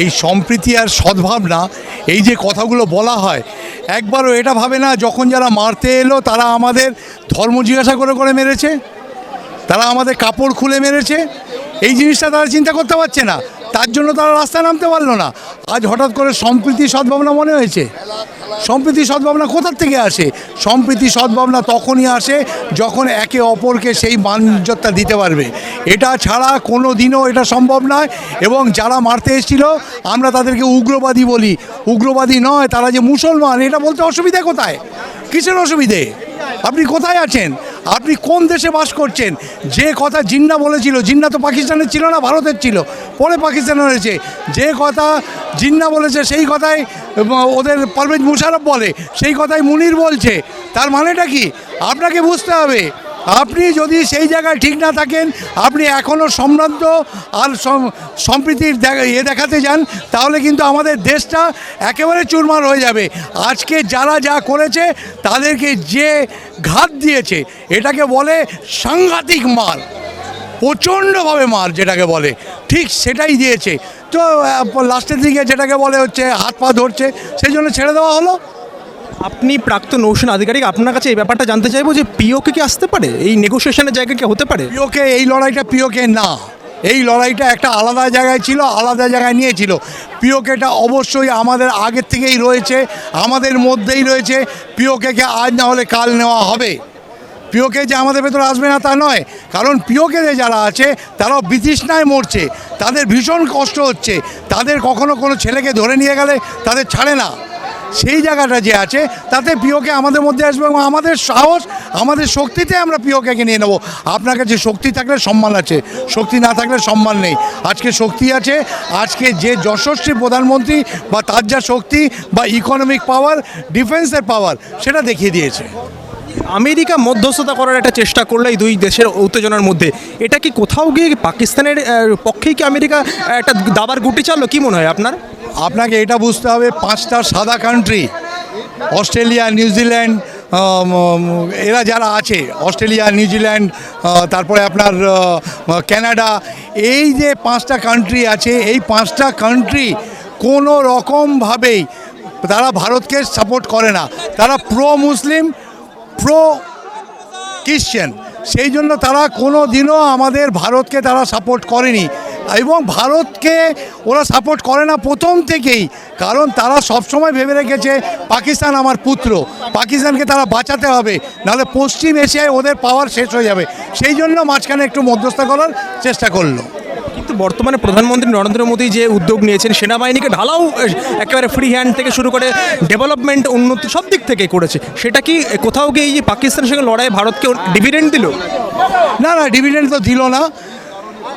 এই সম্প্রীতি আর সদ্ভাবনা, এই যে কথাগুলো বলা হয়, একবারও এটা ভাবে না যখন যারা মারতে এলো তারা আমাদের ধর্ম জিজ্ঞাসা করে করে মেরেছে, তারা আমাদের কাপড় খুলে মেরেছে, এই জিনিসটা তারা চিন্তা করতে পারছে না। তার জন্য তারা রাস্তায় নামতে পারল না। আজ হঠাৎ করে সম্প্রীতি সদ্ভাবনা মনে হয়েছে। সম্প্রীতি সদ্ভাবনা কোথার থেকে আসে? সম্প্রীতি সদ্ভাবনা তখনই আসে যখন একে অপরকে সেই মানজতটা দিতে পারবে। এটা ছাড়া কোনো দিনও এটা সম্ভব নয় এবং যারা মারতে এসেছিল, আমরা তাদেরকে উগ্রবাদী বলি। উগ্রবাদী নয়, তারা যে মুসলমান, এটা বলতে অসুবিধা কোথায়? কিসের অসুবিধে? আপনি কোথায় আছেন? আপনি কোন দেশে বাস করছেন? যে কথা জিন্না বলেছিল, জিন্না তো পাকিস্তানের ছিল না, ভারতের ছিল। পরে পাকিস্তানে হয়েছে। যে কথা জিন্না বলেছে, সেই কথাই ওদের পারভেজ মুশারফ বলে, সেই কথাই মুনির বলছে। তার মানেটা কি? আপনাকে বুঝতে হবে। আপনি যদি সেই জায়গায় ঠিক না থাকেন, আপনি এখনও সম্ভ্রান্ত আর সম্প্রীতির ইয়ে দেখাতে যান, তাহলে কিন্তু আমাদের দেশটা একেবারে চুরমার হয়ে যাবে। আজকে যারা যা করেছে, তাদেরকে যে ঘাত দিয়েছে, এটাকে বলে সাংঘাতিক মার। প্রচণ্ডভাবে মার যেটাকে বলে। ঠিক সেটাই দিয়েছে। তো লাস্টের দিকে যেটাকে বলে হচ্ছে, হাত পা ধরছে, সেই জন্য ছেড়ে দেওয়া হলো। আপনি প্রাক্তন নৌসেনা আধিকারিক, আপনার কাছে এই ব্যাপারটা জানতে চাইব যে পিওকে কি আসতে পারে? এই নেগোসিয়েশনের জায়গা কি হতে পারে? পিওকে, এই লড়াইটা পিওকে না। এই লড়াইটা একটা আলাদা জায়গায় ছিল, আলাদা জায়গায় নিয়েছিল। পিওকেটা অবশ্যই আমাদের আগের থেকেই রয়েছে, আমাদের মধ্যেই রয়েছে। পিওকেকে আজ না হলে কাল নেওয়া হবে। পিওকে যে আমাদের ভেতরে আসবে না তা নয়, কারণ পিওকে যারা আছে, তারাও বিতৃষ্ণায় মরছে। তাদের ভীষণ কষ্ট হচ্ছে। তাদের কখনো কোনো ছেলেকে ধরে নিয়ে গেলে তাদের ছাড়ে না। সেই জায়গাটা যে আছে, তাতে পিওকে আমাদের মধ্যে আসবে এবং আমাদের সাহস, আমাদের শক্তিতে আমরা পিওকে নিয়ে নেব। আপনার কাছে শক্তি থাকলে সম্মান আছে, শক্তি না থাকলে সম্মান নেই। আজকে শক্তি আছে, আজকে যে যশস্বী প্রধানমন্ত্রী বা তার যা শক্তি বা ইকোনমিক পাওয়ার ডিফেন্সের পাওয়ার সেটা দেখিয়ে দিয়েছে। আমেরিকা মধ্যস্থতা করার একটা চেষ্টা করল এই দুই দেশের উত্তেজনার মধ্যে। এটা কি কোথাও গিয়ে পাকিস্তানের পক্ষেই কি আমেরিকা একটা দাবার গুটি চাললো? কি মনে হয় আপনার? আপনাকে এটা বুঝতে হবে, পাঁচটা সাদা কান্ট্রি অস্ট্রেলিয়া নিউজিল্যান্ড এরা যারা আছে, অস্ট্রেলিয়া নিউজিল্যান্ড তারপরে আপনার কানাডা, এই যে পাঁচটা কান্ট্রি আছে, এই পাঁচটা কান্ট্রি কোনো রকমভাবেই তারা ভারতকে সাপোর্ট করে না। তারা প্রো মুসলিম প্রো খ্রিশ্চান সেই জন্য তারা কোনো দিনও আমাদের ভারতকে তারা সাপোর্ট করেনি। এবং ভারতকে ওরা সাপোর্ট করে না প্রথম থেকেই কারণ তারা সবসময় ভেবে রেখেছে পাকিস্তান আমার পুত্র পাকিস্তানকে তারা বাঁচাতে হবে নাহলে পশ্চিম এশিয়ায় ওদের পাওয়ার শেষ হয়ে যাবে। সেই জন্য মাঝখানে একটু মধ্যস্থতা করার চেষ্টা করল। কিন্তু বর্তমানে প্রধানমন্ত্রী নরেন্দ্র মোদী যে উদ্যোগ নিয়েছেন সেনাবাহিনীকে ঢালাও একেবারে ফ্রি হ্যান্ড থেকে শুরু করে ডেভেলপমেন্ট উন্নতি সব দিক থেকে করেছে। সেটা কি কোথাও গিয়ে যে পাকিস্তানের সঙ্গে লড়াই ভারতকে ডিভিডেন্ড দিল? না না ডিভিডেন্ড তো দিল না।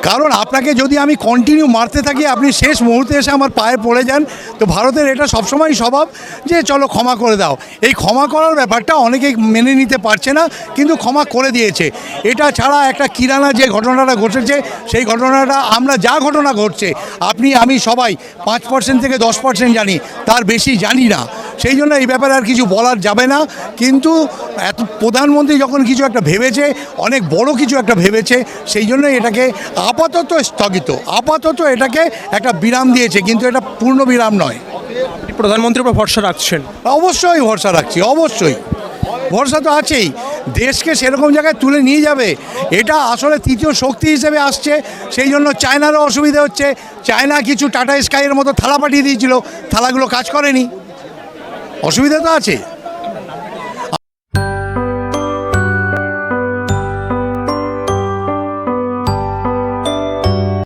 কারণ আপনাকে যদি আমি কন্টিনিউ মারতে থাকি, আপনি শেষ মুহূর্তে এসে আমার পায়ে পড়ে যান, তো ভারতের এটা সবসময় স্বভাব যে চলো ক্ষমা করে দাও। এই ক্ষমা করার ব্যাপারটা অনেকেই মেনে নিতে পারছে না, কিন্তু ক্ষমা করে দিয়েছে। এটা ছাড়া একটা কিরানা যে ঘটনাটা ঘটেছে, সেই ঘটনাটা আমরা যা ঘটনা ঘটছে, আপনি, আমি সবাই পাঁচ পার্সেন্ট থেকে দশ পার্সেন্ট জানি, তার বেশি জানি না। সেই জন্য এই ব্যাপারে আর কিছু বলার যাবে না। কিন্তু এত প্রধানমন্ত্রী যখন কিছু একটা ভেবেছে অনেক বড় কিছু একটা ভেবেছে সেই জন্য এটাকে আপাতত স্থগিত। আপাতত এটাকে একটা বিরাম দিয়েছে কিন্তু এটা পূর্ণ বিরাম নয়। প্রধানমন্ত্রীর উপর ভরসা রাখছেন? অবশ্যই ভরসা রাখছি অবশ্যই। ভরসা তো আছেই। দেশকে সেরকম জায়গায় তুলে নিয়ে যাবে। এটা আসলে তৃতীয় শক্তি হিসেবে আসছে। সেই জন্য চায়নারও অসুবিধা হচ্ছে। চায়না কিছু টাটা স্কাইয়ের মতো থালা পাঠিয়ে দিয়েছিল। থালাগুলো কাজ করেনি। অসুবিধা তো আছে।